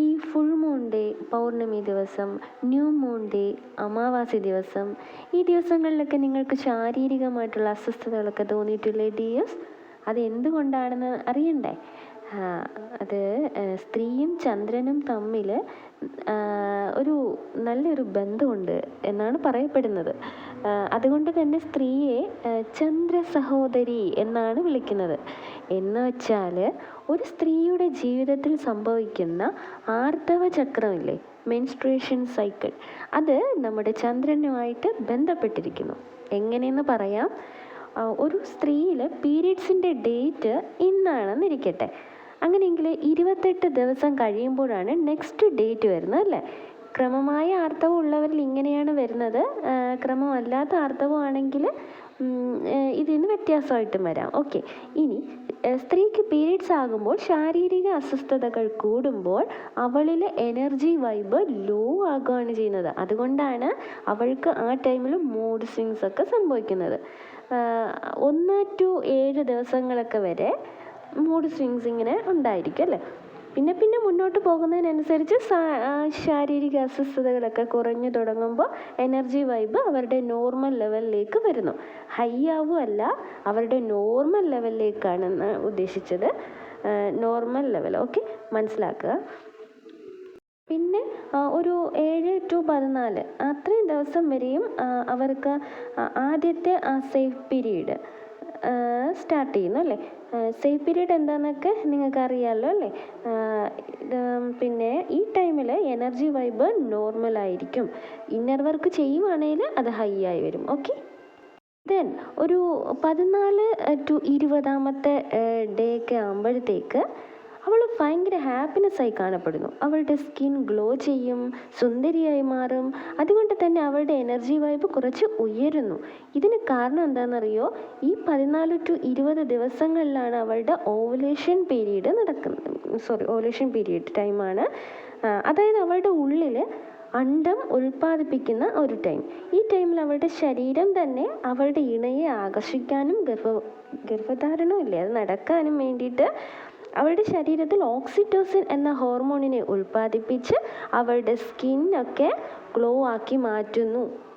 ഈ full moon day പൗർണമി ദിവസം new moon day അമാവാസി ദിവസം ഈ ദിവസങ്ങളിലൊക്കെ നിങ്ങൾക്ക് ശാരീരികമായിട്ടുള്ള അസ്വസ്ഥതകളൊക്കെ തോന്നിയിട്ടില്ലേ ഡിയേഴ്സ് അത് എന്തുകൊണ്ടാണെന്ന് അറിയണ്ടേ? അത് സ്ത്രീയും ചന്ദ്രനും തമ്മിൽ ഒരു നല്ലൊരു ബന്ധമുണ്ട് എന്നാണ് പറയപ്പെടുന്നത്. അതുകൊണ്ട് തന്നെ സ്ത്രീയെ ചന്ദ്ര സഹോദരി എന്നാണ് വിളിക്കുന്നത്. എന്ന് വെച്ചാൽ ഒരു സ്ത്രീയുടെ ജീവിതത്തിൽ സംഭവിക്കുന്ന ആർത്തവ ചക്രമില്ലേ മെൻസ്ട്രേഷൻ സൈക്കിൾ അത് നമ്മുടെ ചന്ദ്രനുമായിട്ട് ബന്ധപ്പെട്ടിരിക്കുന്നു. എങ്ങനെയെന്ന് പറയാം? ഒരു സ്ത്രീയിൽ പീരീഡ്സിന്റെ ഡേറ്റ് ഇന്നാണെന്നിരിക്കട്ടെ. അങ്ങനെയെങ്കിൽ ഇരുപത്തെട്ട് ദിവസം കഴിയുമ്പോഴാണ് നെക്സ്റ്റ് ഡേറ്റ് വരുന്നത് അല്ലേ? ക്രമമായ ആർത്തവം ഉള്ളവരിൽ ഇങ്ങനെയാണ് വരുന്നത്. ക്രമമല്ലാത്ത ആർത്തവമാണെങ്കിൽ ഇതിന് വ്യത്യാസമായിട്ടും വരാം. ഓക്കെ ഇനി സ്ത്രീക്ക് പീരീഡ്സ് ആകുമ്പോൾ ശാരീരിക അസ്വസ്ഥതകൾ കൂടുമ്പോൾ അവളിലെ എനർജി വൈബ് ലോ ആകുകയാണ് ചെയ്യുന്നത്. അതുകൊണ്ടാണ് അവൾക്ക് ആ ടൈമിൽ മൂഡ് സ്വിങ്സ് ഒക്കെ സംഭവിക്കുന്നത്. ഒന്ന് ടു ഏഴ് ദിവസങ്ങളൊക്കെ വരെ മൂഡ് സ്വിങ്സ് ഇങ്ങനെ ഉണ്ടായിരിക്കും അല്ലേ? പിന്നെ പിന്നെ മുന്നോട്ട് പോകുന്നതിനനുസരിച്ച് ശാരീരിക അസ്വസ്ഥതകളൊക്കെ കുറഞ്ഞു തുടങ്ങുമ്പോൾ എനർജി വൈബ് അവരുടെ നോർമൽ ലെവലിലേക്ക് വരുന്നു. ഹൈ ആവുമല്ല അവരുടെ നോർമൽ ലെവലിലേക്കാണെന്ന് ഉദ്ദേശിച്ചത്. Normal level. ഓക്കെ മനസ്സിലാക്കുക. പിന്നെ ഒരു ഏഴ് ടു പതിനാല് അത്രയും ദിവസം വരെയും അവർക്ക് ആദ്യത്തെ ആ സേഫ് പീരീഡ് സ്റ്റാർട്ട് ചെയ്യുന്നു അല്ലേ? സേഫ് പീരീഡ് എന്താണെന്നൊക്കെ നിങ്ങൾക്ക് അറിയാമല്ലോ അല്ലേ? പിന്നെ ഈ ടൈമിൽ എനർജി വൈബ് നോർമൽ ആയിരിക്കും. ഇന്നർ വർക്ക് ചെയ്യുവാണെങ്കിൽ അത് ഹൈ ആയി വരും. ഓക്കെ ദെൻ ഒരു പതിനാല് ടു ഇരുപതാമത്തെ ഡേ ഒക്കെ ആകുമ്പോഴത്തേക്ക് അവൾ ഭയങ്കര ഹാപ്പിനെസ് ആയി കാണപ്പെടുന്നു. അവളുടെ സ്കിൻ ഗ്ലോ ചെയ്യും സുന്ദരിയായി മാറും. അതുകൊണ്ട് തന്നെ അവളുടെ എനർജി വൈബ് കുറച്ച് ഉയരുന്നു. ഇതിന് കാരണം എന്താണെന്നറിയോ? ഈ പതിനാല് ടു ഇരുപത് ദിവസങ്ങളിലാണ് അവളുടെ ഓവുലേഷൻ പീരീഡ് നടക്കുന്നത്. സോറി ഓവുലേഷൻ പീരീഡ് ടൈമാണ് അതായത് അവളുടെ ഉള്ളിൽ അണ്ടം ഉൽപ്പാദിപ്പിക്കുന്ന ഒരു ടൈം ഈ ടൈമിൽ അവളുടെ ശരീരം തന്നെ അവളുടെ ഇണയെ ആകർഷിക്കാനും ഗർഭ ഗർഭധാരണമില്ലേ അത് നടക്കാനും വേണ്ടിയിട്ട് അവളുടെ ശരീരത്തിൽ ഓക്സിറ്റോസിൻ എന്ന ഹോർമോണിനെ ഉൽപ്പാദിപ്പിച്ച് അവളുടെ സ്കിന്നൊക്കെ ഗ്ലോ ആക്കി മാറ്റുന്നു.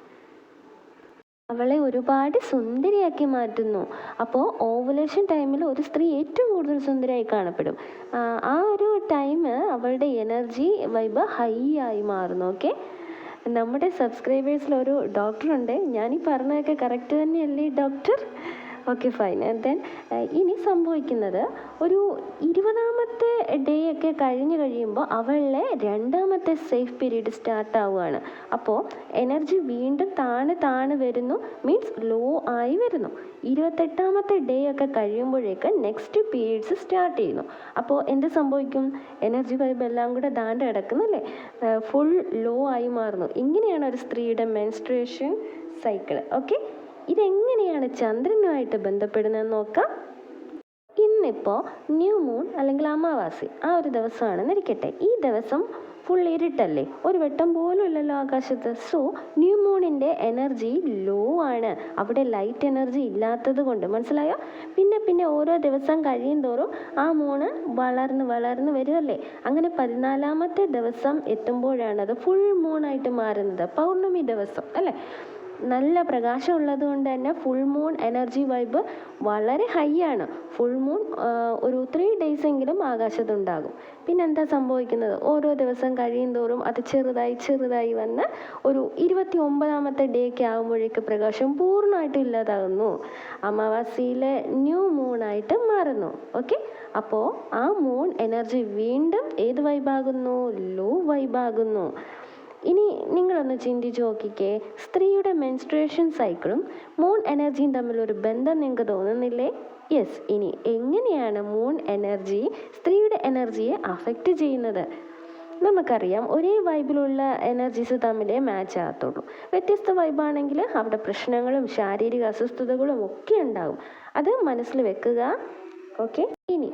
അവളെ ഒരുപാട് സുന്ദരിയാക്കി മാറ്റുന്നു. അപ്പോൾ ഓവുലേഷൻ ടൈമിൽ ഒരു സ്ത്രീ ഏറ്റവും കൂടുതൽ സുന്ദരിയായി കാണപ്പെടും. ആ, ഒരു ടൈം അവളുടെ എനർജി വൈബ് ഹൈ ആയി മാറുന്നു ഓക്കെ നമ്മുടെ സബ്സ്ക്രൈബേഴ്സിൽ ഒരു ഡോക്ടറുണ്ട് ഞാൻ ഈ പറഞ്ഞതൊക്കെ കറക്റ്റ് തന്നെയല്ലേ ഡോക്ടർ ഓക്കെ ഫൈൻ ദെൻ ഇനി സംഭവിക്കുന്നത് ഒരു ഇരുപതാമത്തെ ഡേ ഒക്കെ കഴിഞ്ഞ് കഴിയുമ്പോൾ അവളിലെ രണ്ടാമത്തെ സേഫ് പീരീഡ് സ്റ്റാർട്ട് ആവുകയാണ് അപ്പോൾ എനർജി വീണ്ടും താണ് താണ് വരുന്നു മീൻസ് ലോ ആയി വരുന്നു. ഇരുപത്തെട്ടാമത്തെ ഡേ ഒക്കെ കഴിയുമ്പോഴേക്ക് നെക്സ്റ്റ് പീരീഡ്സ് സ്റ്റാർട്ട് ചെയ്യുന്നു. അപ്പോൾ എന്ത് സംഭവിക്കും? എനർജി വൈബ് എല്ലാം കൂടെ ദാണ്ട് കിടക്കുന്നല്ലേ ഫുൾ ലോ ആയി മാറുന്നു. ഇങ്ങനെയാണ് ഒരു സ്ത്രീയുടെ മെൻസ്ട്രേഷൻ സൈക്കിൾ ഓക്കെ ഇതെങ്ങനെയാണ് ചന്ദ്രനുമായിട്ട് ബന്ധപ്പെടുന്നതെന്ന് നോക്കാം. ഇന്നിപ്പോൾ ന്യൂ മൂൺ അല്ലെങ്കിൽ അമാവാസി ആ ഒരു ദിവസമാണെന്ന് ഇരിക്കട്ടെ ഈ ദിവസം ഫുൾ ഇരുട്ടല്ലേ? ഒരു വെട്ടം പോലും ഇല്ലല്ലോ ആകാശത്ത്. സോ ന്യൂ മൂണിന്റെ എനർജി ലോ ആണ്. അവിടെ ലൈറ്റ് എനർജി ഇല്ലാത്തത് കൊണ്ട് മനസ്സിലായോ? പിന്നെ പിന്നെ ഓരോ ദിവസം കഴിയും തോറും ആ മൂണ് വളർന്ന് വളർന്ന് വരുമല്ലേ അങ്ങനെ പതിനാലാമത്തെ ദിവസം എത്തുമ്പോഴാണ് അത് ഫുൾ മൂണായിട്ട് മാറുന്നത്. പൗർണമി ദിവസം അല്ലേ? നല്ല പ്രകാശം ഉള്ളത് കൊണ്ട് തന്നെ ഫുൾ മൂൺ എനർജി വൈബ് വളരെ ഹൈ ആണ്. ഫുൾ മൂൺ ഒരു ത്രീ ഡേയ്സ് എങ്കിലും ആകാശത്തുണ്ടാകും. പിന്നെ എന്താ സംഭവിക്കുന്നത്? ഓരോ ദിവസം കഴിയും തോറും അത് ചെറുതായി ചെറുതായി വന്ന് ഒരു ഇരുപത്തി ഒമ്പതാമത്തെ ഡേ ഒക്കെ ആകുമ്പോഴേക്ക് പ്രകാശം പൂർണമായിട്ടും ഇല്ലാതാകുന്നു. അമാവാസിയിലെ ന്യൂ മൂണായിട്ട് മാറുന്നു. ഓക്കെ അപ്പോൾ ആ മൂൺ എനർജി വീണ്ടും ഏത് വൈബാകുന്നു ലോ വൈബാകുന്നു ഇനി നിങ്ങളൊന്ന് ചിന്തിച്ച് നോക്കിക്കേ. സ്ത്രീയുടെ മെൻസ്ട്രേഷൻ സൈക്കിളും മൂൺ എനർജിയും തമ്മിലൊരു ബന്ധം നിങ്ങൾക്ക് തോന്നുന്നില്ലേ? യെസ് ഇനി എങ്ങനെയാണ് മൂൺ എനർജി സ്ത്രീയുടെ എനർജിയെ അഫക്റ്റ് ചെയ്യുന്നത്? നമുക്കറിയാം ഒരേ വൈബിലുള്ള എനർജീസ് തമ്മിലേ മാച്ച് ആകത്തുള്ളൂ. വ്യത്യസ്ത വൈബാണെങ്കിൽ അവിടെ പ്രശ്നങ്ങളും ശാരീരിക അസ്വസ്ഥതകളും ഒക്കെ ഉണ്ടാകും. അത് മനസ്സിൽ വെക്കുക. ഓക്കെ ഇനി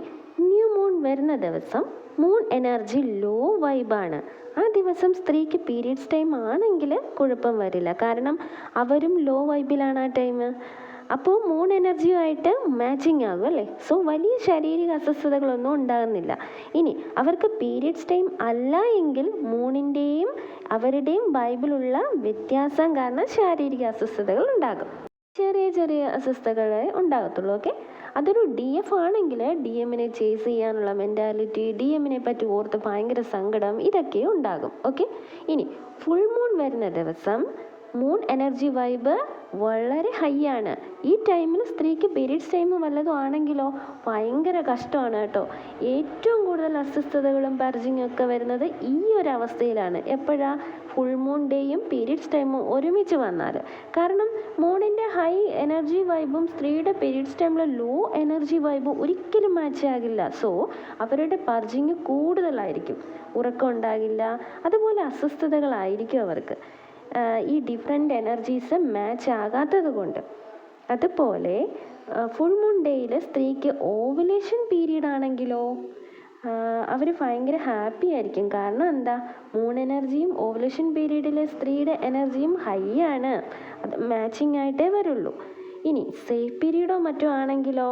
വരുന്ന ദിവസം മൂൺ എനർജി ലോ വൈബാണ് ആ ദിവസം സ്ത്രീക്ക് പീരീഡ്സ് ടൈം ആണെങ്കിൽ കുഴപ്പം വരില്ല. കാരണം അവരും ലോ വൈബിലാണ് ആ ടൈം അപ്പോൾ മൂൺ എനർജിയുമായിട്ട് മാച്ചിങ് ആകും അല്ലേ? സോ വലിയ ശാരീരിക അസ്വസ്ഥതകളൊന്നും ഉണ്ടാകുന്നില്ല. ഇനി അവർക്ക് പീരീഡ്സ് ടൈം അല്ല എങ്കിൽ മൂണിന്റെയും അവരുടെയും ബൈബിളുള്ള വ്യത്യാസം കാരണം ശാരീരിക അസ്വസ്ഥതകൾ ഉണ്ടാകും. ചെറിയ ചെറിയ അസ്വസ്ഥതകളെ ഉണ്ടാകത്തുള്ളൂ ഓക്കെ അതൊരു ഡി എഫ് ആണെങ്കിൽ ഡി എമ്മിനെ ചേസ് ചെയ്യാനുള്ള മെന്റാലിറ്റി ഡി എമ്മിനെ പറ്റി ഓർത്ത് ഭയങ്കര സങ്കടം ഇതൊക്കെ ഉണ്ടാകും. ഓക്കെ ഇനി ഫുൾ മൂൺ വരുന്ന ദിവസം മൂൺ എനർജി വൈബ് വളരെ ഹൈ ആണ്. ഈ ടൈമിൽ സ്ത്രീക്ക് പീരീഡ്സ് ടൈം വല്ലതും ആണെങ്കിലോ ഭയങ്കര കഷ്ടമാണ് കേട്ടോ. ഏറ്റവും കൂടുതൽ അസ്വസ്ഥതകളും പർജിങ്ങും ഒക്കെ വരുന്നത് ഈ ഒരു അവസ്ഥയിലാണ്. എപ്പോഴാ? ഫുൾ മൂൺ ഡേയും പീരീഡ്സ് ടൈമും ഒരുമിച്ച് വന്നാൽ. കാരണം മൂണിന്റെ ഹൈ എനർജി വൈബും സ്ത്രീയുടെ പീരീഡ്സ് ടൈമിലെ ലോ എനർജി വൈബും ഒരിക്കലും മാച്ച് ആകില്ല. സോ അവരുടെ പർജിങ് കൂടുതലായിരിക്കും. ഉറക്കം ഉണ്ടാകില്ല. അതുപോലെ അസ്വസ്ഥതകളായിരിക്കും അവർക്ക്. ഈ ഡിഫറെന്റ് എനർജീസ് മാച്ച് ആകാത്തത് കൊണ്ട്. അതുപോലെ ഫുൾ മൂൺ ഡേയിൽ സ്ത്രീക്ക് ഓവുലേഷൻ പീരീഡ് ആണെങ്കിലോ അവർ ഭയങ്കര ഹാപ്പി ആയിരിക്കും. കാരണം എന്താ? മൂൺ എനർജിയും ഓവുലേഷൻ പീരീഡിലെ സ്ത്രീയുടെ എനർജിയും ഹൈ ആണ്. അത് മാച്ചിങ് ആയിട്ടേ വരുള്ളൂ. ഇനി സേഫ് പീരീഡോ മറ്റോ ആണെങ്കിലോ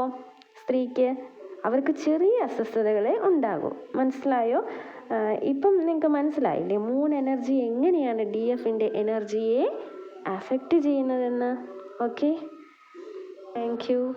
സ്ത്രീക്ക്? അവർക്ക് ചെറിയ അസ്വസ്ഥതകളെ ഉണ്ടാകും. മനസ്സിലായോ? ഇപ്പം നിങ്ങൾക്ക് മനസ്സിലായില്ലേ? മൂൺ എനർജി എങ്ങനെയാണ് ഡി എഫിന്റെ എനർജിയെ അഫക്റ്റ് ചെയ്യുന്നതെന്ന്? Okay thank you